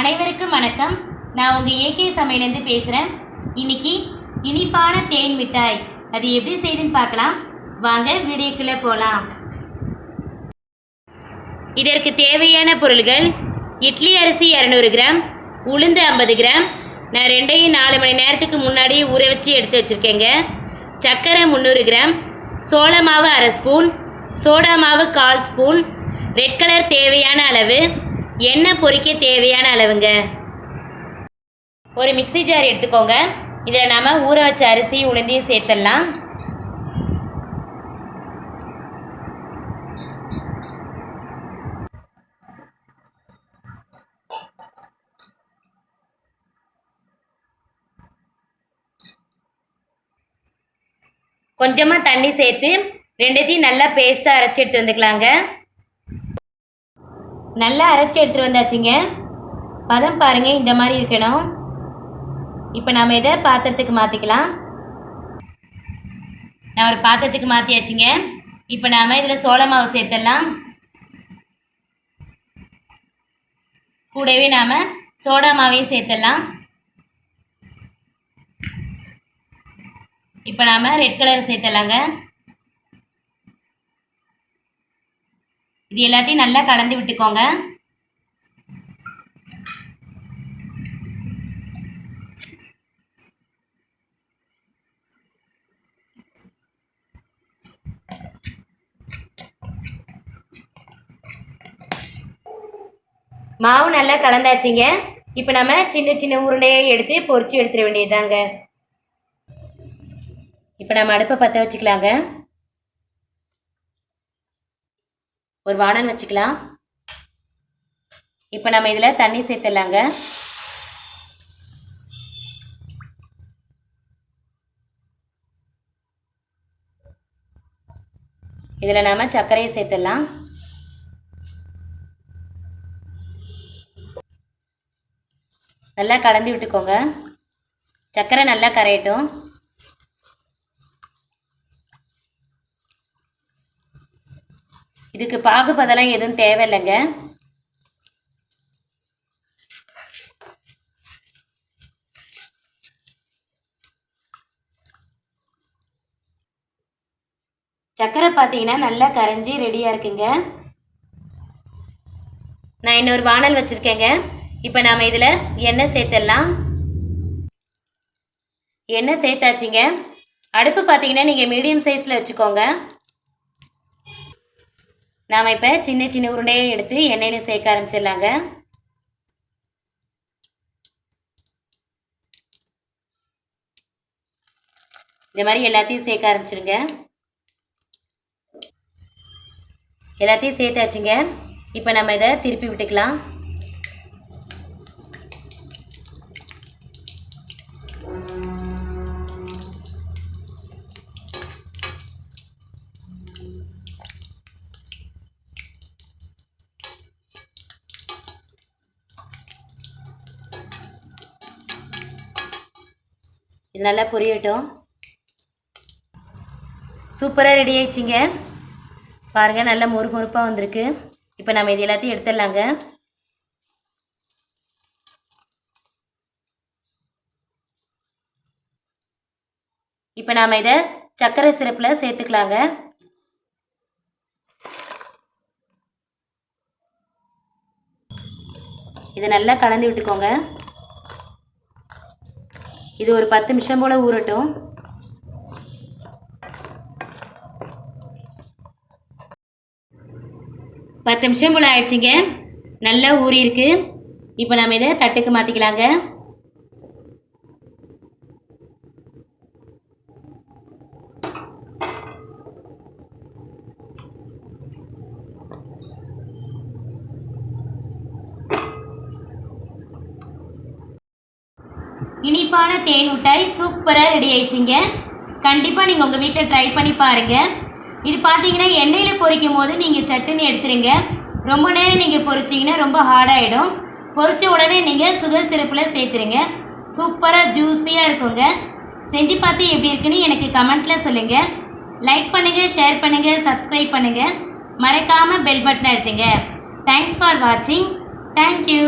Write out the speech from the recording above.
அனைவருக்கும் வணக்கம். நான் உங்கள் ஏகே சமையலேருந்து பேசுகிறேன் இன்னைக்கு இனிப்பான தேன் மிட்டாய். அது எப்படி செய்யுதுன்னு பார்க்கலாம். வாங்க வீடியோக்குள்ளே போகலாம் இதற்கு தேவையான பொருள்கள் இட்லி அரிசி இரநூறு கிராம் உளுந்து ஐம்பது கிராம். நான் ரெண்டையும் நாலு மணி நேரத்துக்கு முன்னாடி ஊற வச்சு எடுத்து வச்சுருக்கேங்க. சர்க்கரை முந்நூறு கிராம் சோள மாவு அரை ஸ்பூன் சோடா மாவு கால் ஸ்பூன். ரெட் கலர் தேவையான அளவு எண்ணெய் பொரிக்க தேவையான அளவுங்க. ஒரு மிக்ஸி ஜார் எடுத்துக்கோங்க. இதில் நாம் ஊற வச்ச அரிசி உளுந்தையும் சேர்த்துடலாம். கொஞ்சமாக தண்ணி சேர்த்து ரெண்டுத்தையும் நல்லா பேஸ்ட்டாக அரைச்சி எடுத்து வந்துக்கலாங்க. நல்லா அரைச்சி எடுத்துகிட்டு வந்தாச்சுங்க. பதம் பாருங்கள் இந்த மாதிரி இருக்கணும். இப்போ நாம் இதை பாத்திரத்துக்கு மாற்றிக்கலாம் நான் ஒரு பாத்திரத்துக்கு மாற்றியாச்சுங்க இப்போ நாம் இதில் சோள மாவு சேர்த்துடலாம். கூடவே நாம் சோடா மாவையும் சேர்த்துடலாம். இப்போ நாம் ரெட் கலர் சேர்த்துடலாங்க. இது எல்லாத்தையும் நல்லா கலந்து விட்டுக்கோங்க. மாவு நல்லா கலந்தாச்சுங்க. இப்போ நம்ம சின்ன சின்ன உருண்டையை எடுத்து பொரிச்சு எடுத்துட வேண்டியதுதாங்க. இப்போ நம்ம அடுப்பை பற்ற வச்சுக்கலாங்க. ஒரு வானல் வச்சுக்கலாம். இப்போ நம்ம இதில் தண்ணி சேர்த்துடலாங்க. இதில் நாம் சர்க்கரையை சேர்த்துடலாம். நல்லா கலந்து விட்டுக்கோங்க. சர்க்கரை நல்லா கரையட்டும். இதுக்கு பாகுபதெல்லாம் எதுவும் தேவையில்லைங்க. சக்கரை பார்த்தீங்கன்னா நல்லா கரைஞ்சி ரெடியாக இருக்குங்க. நான் இன்னொரு வானல் வச்சுருக்கேங்க. இப்போ நாம் இதில் எண்ணெய் சேர்த்துடலாம். எண்ணெய் சேர்த்தாச்சுங்க. அடுப்பு பார்த்தீங்கன்னா நீங்கள் மீடியம் சைஸில் வச்சுக்கோங்க. நாம் இப்போ சின்ன சின்ன உருண்டையை எடுத்து எண்ணெயில் சேர்க்க ஆரம்பிச்சிடலாங்க. இந்த மாதிரி எல்லாத்தையும் சேர்க்க ஆரம்பிச்சிருங்க எல்லாத்தையும் சேர்த்தாச்சுங்க. இப்போ நம்ம இதை திருப்பி விட்டுக்கலாம். இது நல்லா புரியட்டும். சூப்பராக ரெடி ஆயிடுச்சிங்க. பாருங்கள் நல்லா மொறு முறுப்பாக வந்திருக்கு. இப்போ நம்ம இது எல்லாத்தையும் எடுத்துடலாங்க. இப்போ நாம் இதை சர்க்கரை சிறப்பில் சேர்த்துக்கலாங்க. இதை நல்லா கலந்து விட்டுக்கோங்க. இது ஒரு பத்து நிமிஷம் போல் ஊறட்டும். பத்து நிமிஷம் போல் ஆயிடுச்சுங்க. நல்லா ஊறியிருக்கு. இப்போ நம்ம இதை தட்டுக்கு மாற்றிக்கலாங்க இனிப்பான தேன் மிட்டாய் சூப்பராக ரெடி ஆயிடுச்சுங்க. கண்டிப்பாக நீங்கள் உங்கள் வீட்டில் ட்ரை பண்ணி பாருங்கள் இது பார்த்தீங்கன்னா எண்ணெயில் பொரிக்கும் போது நீங்கள் சட்டுன்னு எடுத்துருங்க. ரொம்ப நேரம் நீங்கள் பொரிச்சிங்கன்னா ரொம்ப ஹார்டாகிடும் பொரித்த உடனே நீங்கள் சுகர் சிரப்பில் சேர்த்துருங்க. சூப்பராக ஜூஸியாக இருக்குங்க. செஞ்சு பார்த்து எப்படி இருக்குன்னு எனக்கு கமெண்ட்டில் சொல்லுங்கள் லைக் பண்ணுங்கள் ஷேர் பண்ணுங்கள் சப்ஸ்கிரைப் பண்ணுங்கள் மறக்காமல் பெல் பட்டனை எடுத்துங்க. தேங்க்ஸ் ஃபார் வாட்சிங் தேங்க்யூ